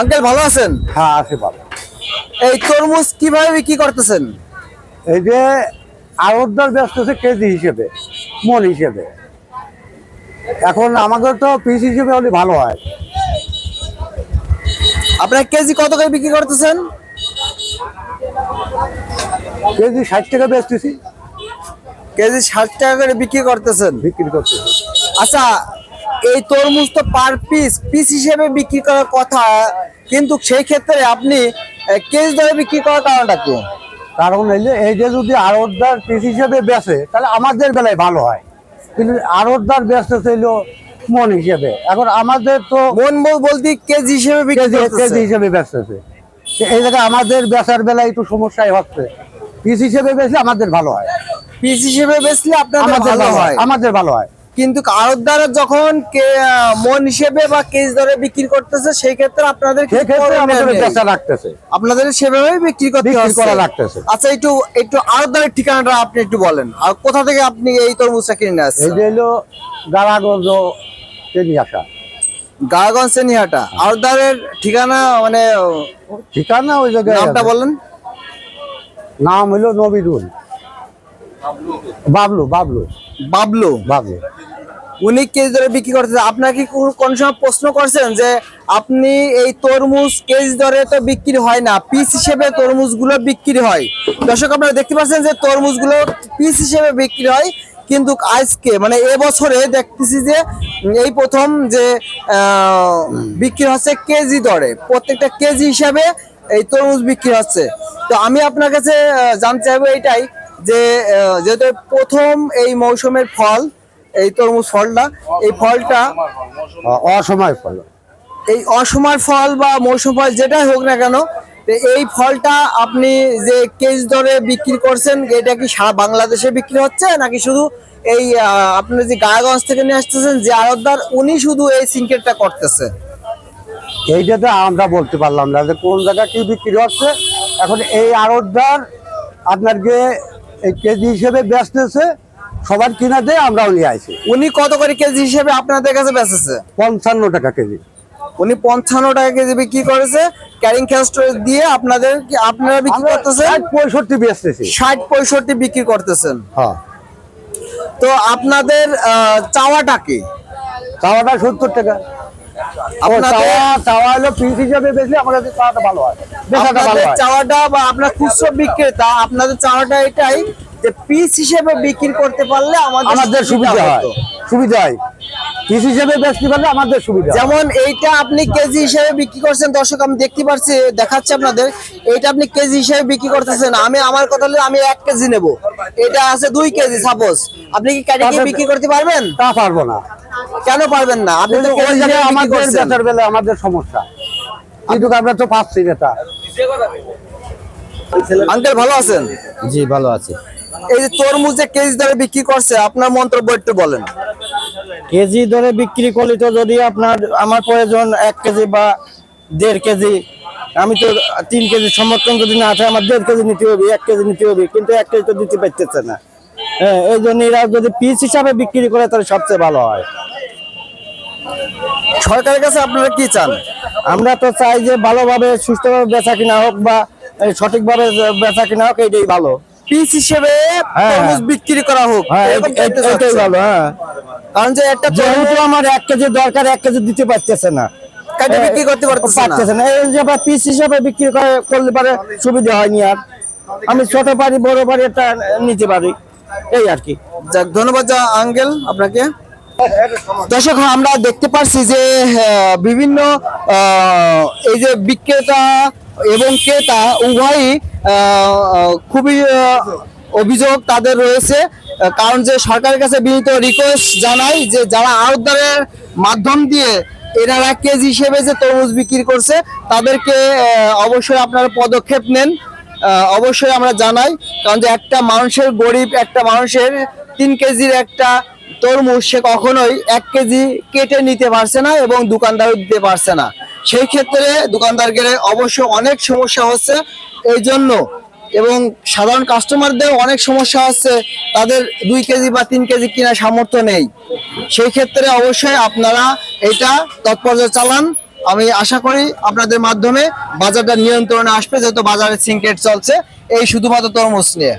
Uncle ভালো আছেন? হ্যাঁ আছে ভালো। এই তরমুজ কীভাবে বিক্রি করতেছেন? এই যে আড়তদার ব্যস্ত আছে কেজি হিসেবে মন হিসেবে। এখন আমাকে তো পিস হিসেবে হলে ভালো হয়। আপনার কেজি কত করে বিক্রি করতেছেন? কেজি ষাট টাকা বেচতেছি। কেজি ষাট টাকা করে বিক্রি করতেছেন। বিক্রি করতেছি। আচ্ছা এই তরমুজ তো পার পিস পিস হিসেবে বিক্রি করার কথা কিন্তু সেই ক্ষেত্রে আপনি কেজি দরে বিক্রি করার কারণটা কি? কারণ এই যে এই যে যদি আড়তদার পিস হিসেবে বেচে তাহলে আমাদের বেলায় ভালো হয়। কিন্তু আড়তদার ব্যস্ত ছিল মন হিসেবে। এখন আমাদের তো মন বল বলতে কেজি হিসেবে বিক্রি কেজি হিসেবে বেচতেছে। এই জায়গায় আমাদের বেচার বেলায় একটু সমস্যাই হচ্ছে। পিস হিসেবে বেচলে আমাদের ভালো হয়। পিস হিসেবে বেচলে আমাদের ভালো হয়। আমাদের ভালো হয়। কিন্তু আড়তদারা যখন কে- মন হিসেবে বা কেজি দরে বিক্রি করতেছে সেই ক্ষেত্রে আপনাদের আপনাদের সেভাবেই বিক্রি। করা লাগতেছে। আচ্ছা একটু একটু আড়তদারের ঠিকানাটা আপনি একটু বলেন। আর কোথা থেকে আপনি এই তরমুজটা কিনে আসছেন? হলো আসা সেনিহাটা আড়তদারের ঠিকানা মানে ঠিকানা ওই জায়গায় নামটা বলেন। নাম হলো নবিরুল বাবলু বাবলু। বাবলু। বাবলু। উনি কেজি দরে বিক্রি করতেছে। আপনাকে কোন সময় প্রশ্ন করছেন যে আপনি এই তরমুজ কেজি দরে তো বিক্রি হয় না পিস হিসেবে তরমুজগুলো বিক্রি হয়। দর্শক, আপনারা দেখতে পাচ্ছেন যে তরমুজগুলো পিস হিসেবে বিক্রি হয়, কিন্তু আজকে মানে এবছরে দেখতেছি যে এই প্রথম যে বিক্রি হচ্ছে কেজি দরে। প্রত্যেকটা কেজি হিসাবে এই তরমুজ বিক্রি হচ্ছে। তো আমি আপনার কাছে জানতে চাইব এটাই যে যেহেতু প্রথম এই মৌসুমের ফল এই তরমুজ ফলটা এই ফলটা অসময় ফল। এই অসময় ফল বা মৌসুম ফল যেটাই হোক না কেন তো এই ফলটা আপনি যে কেজ দরে বিক্রি করছেন এটা কি সারা বাংলাদেশে বিক্রি হচ্ছে? নাকি শুধু এই আপনি যে গায়াগঞ্জ থেকে নিয়ে আসতেছেন যে আড়তদার উনি শুধু এই সিঙ্কেটটা করতেছে? এইটাতে আমরা বলতে পারলাম না যে কোন জায়গায় কি বিক্রি হচ্ছে। এখন এই আড়তদার আপনাকে এই কেজি হিসেবে বেচতেছে সবার কিনাতে আমরাও নিয়ে আইছি উনি কত করে কেজি হিসেবে আপনাদের কাছে বেচেছে? পঞ্চান্ন টাকা কেজি। উনি পঞ্চান্ন টাকা কেজি বিক্রি করেছে ক্যারিং ক্যাস্ট দিয়ে আপনাদের আপনারা বিক্রি করতেছেন? ষাট পঁয়ষট্টি বেচতেছি। ষাট পঁয়ষট্টি বিক্রি করতেছেন। হ্যাঁ। তো আপনাদের চাওয়াটা কি? চাওয়াটা সত্তর টাকা। আপনাদের- চাওয়াটা বা আপনার খুচরো বিক্রেতা আপনাদের চাওয়াটা এটাই যে পিস হিসেবে বিক্রি করতে পারলে আমাদের আমাদের সুবিধা হয়। সুবিধা হয়। পিস হিসেবে বেচতে পারলে আমাদের সুবিধা যেমন এইটা আপনি কেজি হিসেবে বিক্রি করছেন দর্শক আমি দেখতে পাচ্ছি দেখাচ্ছি আপনাদের। এইটা আপনি কেজি হিসেবে বিক্রি করতেছেন। আমি আমার কথা হলো আমি এক কেজি নেব। এটা আছে দুই কেজি সাপোজ আপনি কি বিক্রি করতে পারবেন? তা পারব না। কেন পারবেন না? আপনি তো কেজি হিসেবে আমাদের বেচার বেলা আমাদের সমস্যা। কিন্তু আমরা তো পাচ্ছি এটা। আঙ্কেল ভালো আছেন? জি ভালো আছে। এই যে তরমুজ যে কেজি দরে বিক্রি করছে আপনার মন্তব্য একটু বলেন। কেজি ধরে বিক্রি করলে তো যদি আপনার আমার প্রয়োজন এক কেজি বা দেড় কেজি আমি তো তিন কেজি সমর্থন যদি না থাকে আমার দেড় কেজি নিতে হবে এক কেজি নিতে হবে কিন্তু এক কেজি তো দিতে পারতেছে না। হ্যাঁ এই জন্য এরা যদি পিস হিসাবে বিক্রি করে তাহলে সবচেয়ে ভালো হয়। সরকারের কাছে আপনারা কি চান? আমরা তো চাই যে ভালোভাবে সুস্থভাবে বেচা কিনা হোক বা সঠিকভাবে বেচা কিনা হোক এইটাই ভালো। পিস হিসেবে হ্যাঁ। তরমুজ বিক্রি করা হোক। হ্যাঁ এটাই ভালো হ্যাঁ। কারণ যে একটা যেহেতু আমার এক কেজি দরকার এক কেজি দিতে পারতেছে না। কাটে বিক্রি করতে পারতেছে না। এই যে পিস হিসাবে বিক্রি করে করলে পারে সুবিধা হয়নি আর। আমি ছোট পারি বড় পারি এটা নিতে পারি। এই আর কি। যাক ধন্যবাদ যা আঙ্কেল আপনাকে। দর্শক আমরা দেখতে পাচ্ছি যে বিভিন্ন এই যে বিক্রেতা এবং ক্রেতা উভয়ই খুবই অভিযোগ তাদের রয়েছে কারণ যে সরকারের কাছে বিনীত রিকোয়েস্ট জানাই যে যারা আড়তদারের মাধ্যম দিয়ে এনারা কেজি হিসেবে যে তরমুজ বিক্রি করছে, তাদেরকে অবশ্যই আপনারা পদক্ষেপ নেন অবশ্যই আমরা জানাই, কারণ যে একটা মানুষের গরিব, একটা মানুষের তিন কেজির একটা তরমুজ সে কখনোই এক কেজি কেটে নিতে পারছে না এবং দোকানদারও দিতে পারছে না। সেই ক্ষেত্রে দোকানদারকে অবশ্য অনেক সমস্যা হচ্ছে। এই জন্য এবং সাধারণ কাস্টমারদের অনেক সমস্যা হচ্ছে। তাদের দুই কেজি বা তিন কেজি কেনার সামর্থ্য নেই। সেই ক্ষেত্রে অবশ্যই আপনারা এটা তৎপর্য চালান। আমি আশা করি আপনাদের মাধ্যমে বাজারটা নিয়ন্ত্রণে আসবে, যেহেতু বাজারে সিনকেট চলছে। এই শুধুমাত্র তরমুজ নিয়ে।